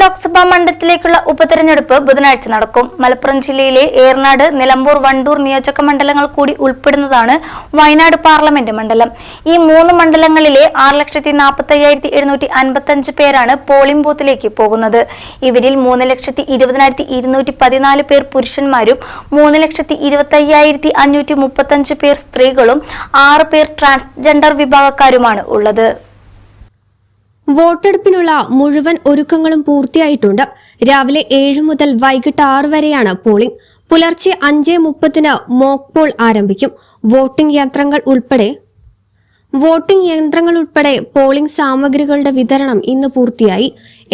Lok Sabha മണ്ഡലത്തിലേക്കുള്ള ഉപതെരഞ്ഞെടുപ്പ് ബുധനാഴ്ച നടക്കും. മലപ്പുറം ജില്ലയിലെ ഏർനാട് നിലമ്പൂർ വണ്ടൂർ നിയോജക മണ്ഡലങ്ങൾ കൂടി ഉൾപ്പെടുന്നതാണ് വയനാട് പാർലമെന്റ് മണ്ഡലം. ഈ മൂന്ന് മണ്ഡലങ്ങളിലെ ആറ് ലക്ഷത്തി നാൽപ്പത്തി അയ്യായിരത്തി എഴുന്നൂറ്റി അൻപത്തി അഞ്ച് പേരാണ് പോളിംഗ് ബൂത്തിലേക്ക് പോകുന്നത്. ഇവരിൽ മൂന്ന് ലക്ഷത്തി ഇരുപതിനായിരത്തി ഇരുന്നൂറ്റി പതിനാല് പേർ പുരുഷന്മാരും മൂന്ന് ലക്ഷത്തി ഇരുപത്തി അയ്യായിരത്തി അഞ്ഞൂറ്റി മുപ്പത്തഞ്ച് പേർ സ്ത്രീകളും ആറ് പേർ ട്രാൻസ്ജെൻഡർ വിഭാഗക്കാരുമാണ് ഉള്ളത്. വോട്ടെടുപ്പിനുള്ള മുഴുവൻ ഒരുക്കങ്ങളും പൂർത്തിയായിട്ടുണ്ട്. രാവിലെ ഏഴ് മുതൽ വൈകിട്ട് ആറ് വരെയാണ് പോളിംഗ്. പുലർച്ചെ അഞ്ച് മുപ്പതിന് മോക്ക് പോൾ ആരംഭിക്കും. വോട്ടിംഗ് യന്ത്രങ്ങൾ ഉൾപ്പെടെ വോട്ടിംഗ് യന്ത്രങ്ങൾ ഉൾപ്പെടെ പോളിംഗ് സാമഗ്രികളുടെ വിതരണം ഇന്ന് പൂർത്തിയായി.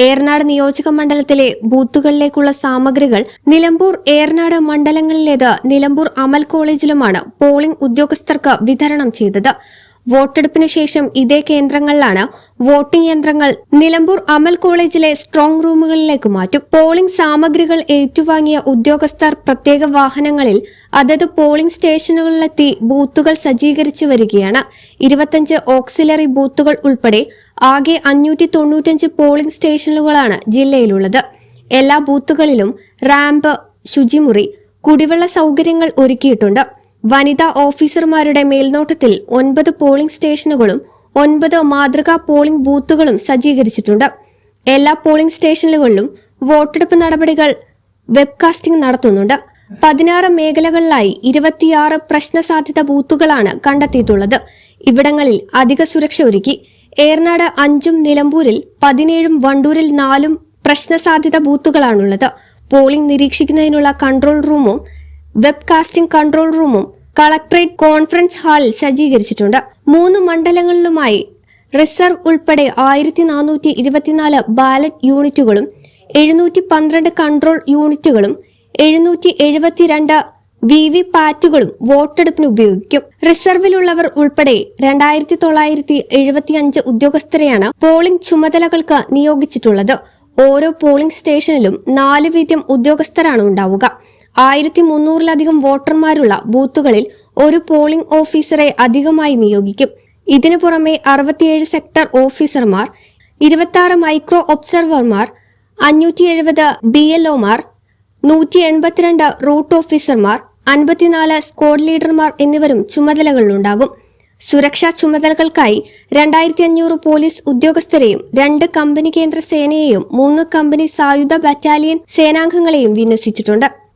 ഏറനാട് നിയോജക മണ്ഡലത്തിലെ ബൂത്തുകളിലേക്കുള്ള സാമഗ്രികൾ നിലമ്പൂർ ഏറനാട് മണ്ഡലങ്ങളിലേത് നിലമ്പൂർ അമൽ കോളേജിലുമാണ് പോളിംഗ് ഉദ്യോഗസ്ഥർക്ക് വിതരണം ചെയ്തത്. വോട്ടെടുപ്പിന് ശേഷം ഇതേ കേന്ദ്രങ്ങളിലാണ് വോട്ടിംഗ് യന്ത്രങ്ങൾ നിലമ്പൂർ അമൽ കോളേജിലെ സ്ട്രോങ് റൂമുകളിലേക്ക് മാറ്റും. പോളിംഗ് സാമഗ്രികൾ ഏറ്റുവാങ്ങിയ ഉദ്യോഗസ്ഥർ പ്രത്യേക വാഹനങ്ങളിൽ അതത് പോളിംഗ് സ്റ്റേഷനുകളിലെത്തി ബൂത്തുകൾ സജ്ജീകരിച്ചു വരികയാണ്. ഇരുപത്തഞ്ച് ഓക്സിലറി ബൂത്തുകൾ ഉൾപ്പെടെ ആകെ അഞ്ഞൂറ്റി തൊണ്ണൂറ്റഞ്ച് പോളിംഗ് സ്റ്റേഷനുകളാണ് ജില്ലയിലുള്ളത്. എല്ലാ ബൂത്തുകളിലും റാമ്പ് ശുചിമുറി കുടിവെള്ള സൗകര്യങ്ങൾ ഒരുക്കിയിട്ടുണ്ട്. വനിതാ ഓഫീസർമാരുടെ മേൽനോട്ടത്തിൽ ഒൻപത് പോളിംഗ് സ്റ്റേഷനുകളും ഒൻപത് മാതൃകാ പോളിംഗ് ബൂത്തുകളും സജ്ജീകരിച്ചിട്ടുണ്ട്. എല്ലാ പോളിംഗ് സ്റ്റേഷനുകളിലും വോട്ടെടുപ്പ് നടപടികൾ വെബ്കാസ്റ്റിംഗ് നടത്തുന്നുണ്ട്. പതിനാറ് മേഖലകളിലായി ഇരുപത്തിയാറ് പ്രശ്ന സാധ്യത ബൂത്തുകളാണ് കണ്ടെത്തിയിട്ടുള്ളത്. ഇവിടങ്ങളിൽ അധിക സുരക്ഷ ഒരുക്കി ഏർനാട് അഞ്ചും നിലമ്പൂരിൽ പതിനേഴും വണ്ടൂരിൽ നാലും പ്രശ്ന സാധ്യത ബൂത്തുകളാണുള്ളത്. പോളിംഗ് നിരീക്ഷിക്കുന്നതിനുള്ള കൺട്രോൾ റൂമും വെബ്കാസ്റ്റിംഗ് കൺട്രോൾ റൂമും കളക്ടറേറ്റ് കോൺഫറൻസ് ഹാളിൽ സജ്ജീകരിച്ചിട്ടുണ്ട്. മൂന്ന് മണ്ഡലങ്ങളിലുമായി റിസർവ് ഉൾപ്പെടെ ആയിരത്തി നാനൂറ്റി ഇരുപത്തിനാല് ബാലറ്റ് യൂണിറ്റുകളും എഴുന്നൂറ്റി പന്ത്രണ്ട് കൺട്രോൾ യൂണിറ്റുകളും എഴുന്നൂറ്റി എഴുപത്തിരണ്ട് വി വി പാറ്റുകളും വോട്ടെടുപ്പിന് ഉപയോഗിക്കും. റിസർവിലുള്ളവർ ഉൾപ്പെടെ രണ്ടായിരത്തി തൊള്ളായിരത്തി എഴുപത്തിയഞ്ച് ഉദ്യോഗസ്ഥരെയാണ് പോളിംഗ് ചുമതലകൾക്ക് നിയോഗിച്ചിട്ടുള്ളത്. ഓരോ പോളിംഗ് സ്റ്റേഷനിലും നാല് വീതം ഉദ്യോഗസ്ഥരാണ് ഉണ്ടാവുക. ആയിരത്തി മുന്നൂറിലധികം വോട്ടർമാരുള്ള ബൂത്തുകളിൽ ഒരു പോളിംഗ് ഓഫീസറെ അധികമായി നിയോഗിക്കും. ഇതിനു പുറമെ അറുപത്തിയേഴ് സെക്ടർ ഓഫീസർമാർ ഇരുപത്തി മൈക്രോ ഒബ്സർവർമാർ അഞ്ഞൂറ്റി എഴുപത് ബി എൽ ഒമാർ നൂറ്റി എൺപത്തിരണ്ട് റൂട്ട് ഓഫീസർമാർ അൻപത്തിനാല് സ്ക്വാഡ് ലീഡർമാർ എന്നിവരും ചുമതലകളിലുണ്ടാകും. സുരക്ഷാ ചുമതലകൾക്കായി രണ്ടായിരത്തി അഞ്ഞൂറ് പോലീസ് ഉദ്യോഗസ്ഥരെയും രണ്ട് കമ്പനി കേന്ദ്ര സേനയെയും മൂന്ന് കമ്പനി സായുധ ബറ്റാലിയൻ സേനാംഗങ്ങളെയും വിന്യസിച്ചിട്ടുണ്ട്.